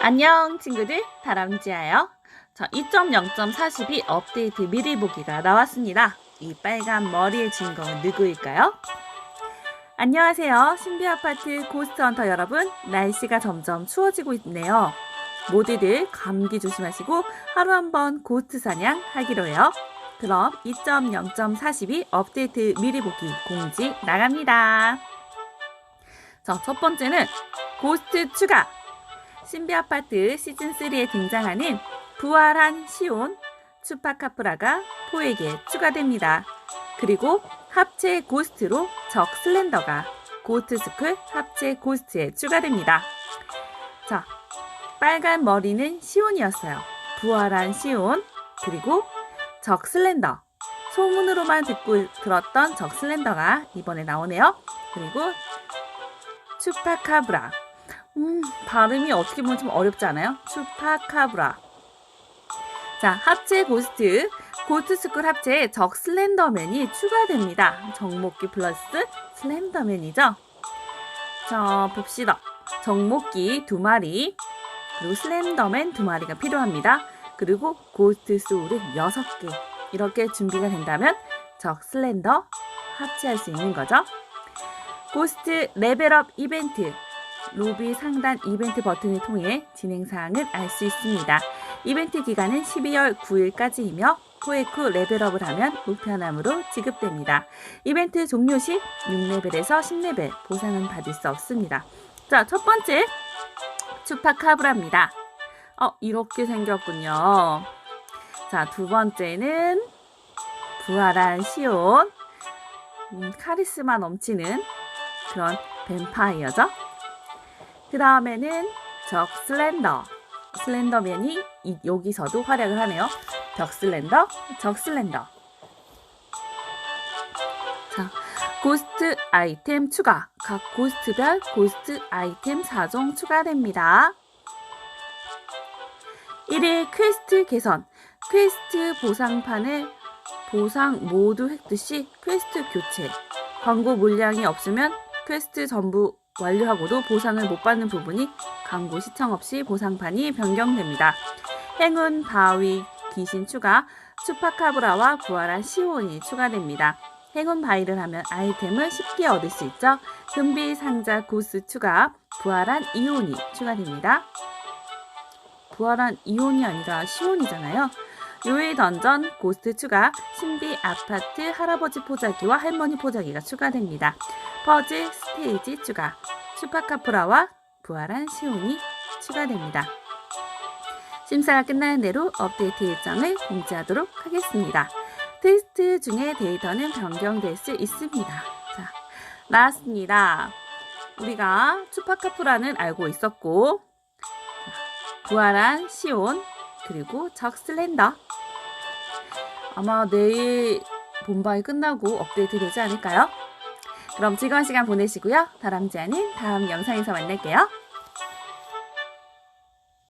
안녕 친구들 다람쥐예요. 자 2.0.42 업데이트 미리 보기가 나왔습니다. 이 빨간 머리의 주인공은 누구일까요? 안녕하세요. 신비 아파트 고스트 헌터 여러분. 날씨가 점점 추워지고 있네요. 모두들 감기 조심하시고 하루 한 번 고스트 사냥 하기로 해요. 그럼 2.0.42 업데이트 미리 보기 공지 나갑니다. 자, 첫 번째는 고스트 추가. 신비 아파트 시즌 3에 등장하는 부활한 시온 추파카프라가 포에게 추가됩니다. 그리고 합체 고스트로 적 슬렌더가 고스트 스쿨 합체 고스트에 추가됩니다. 자, 빨간 머리는 시온이었어요. 부활한 시온 그리고 적 슬렌더 소문으로만 듣고 들었던 적 슬렌더가 이번에 나오네요. 그리고 추파카브라 음, 발음이 어떻게 보면 좀 어렵지 않아요? 추파카브라. 자, 합체 고스트. 고스트 스쿨 합체에 적 슬렌더맨이 추가됩니다. 정목기 플러스 슬렌더맨이죠? 자, 봅시다. 정목기 두 마리, 그리고 슬렌더맨 두 마리가 필요합니다. 그리고 고스트 소울은 여섯 개. 이렇게 준비가 된다면 적 슬렌더 합체할 수 있는 거죠. 고스트 레벨업 이벤트. 로비 상단 이벤트 버튼을 통해 진행 사항을 알 수 있습니다. 이벤트 기간은 12월 9일까지이며 포획 후 레벨업을 하면 우편함으로 지급됩니다. 이벤트 종료 시 6레벨에서 10레벨 보상은 받을 수 없습니다. 자, 첫 번째 추파카브라입니다. 어, 이렇게 생겼군요. 자, 두 번째는 부활한 시온. 음, 카리스마 넘치는 그런 뱀파이어죠. 그 다음에는 적 슬렌더. 슬렌더맨이 이- 여기서도 활약을 하네요. 적 슬렌더, 적 슬렌더. 자, 고스트 아이템 추가. 각 고스트별 고스트 아이템 4종 추가됩니다. 1일 퀘스트 개선. 퀘스트 보상판을 보상 모두 획득 시 퀘스트 교체. 광고 물량이 없으면 퀘스트 전부 완료하고도 보상을 못 받는 부분이 광고 시청 없이 보상판이 변경됩니다. 행운, 바위, 귀신 추가, 추파카브라와 부활한 시온이 추가됩니다. 행운 바위를 하면 아이템을 쉽게 얻을 수 있죠. 금비 상자 고스 추가, 부활한 이온이 추가됩니다. 부활한 이온이 아니라 시온이잖아요. 요일 던전 고스트 추가, 신비 아파트 할아버지 포자기와 할머니 포자기가 추가됩니다. 퍼즐 스테이지 추가, 슈파카프라와 부활한 시온이 추가됩니다. 심사가 끝나는 대로 업데이트 일정을 공지하도록 하겠습니다. 테스트 중에 데이터는 변경될 수 있습니다. 자, 나왔습니다. 우리가 슈파카프라는 알고 있었고, 자, 부활한 시온, 그리고 적 슬렌더. 아마 내일 본방이 끝나고 업데이트 되지 않을까요? 그럼 즐거운 시간 보내시고요. 다람쥐아는 다음 영상에서 만날게요.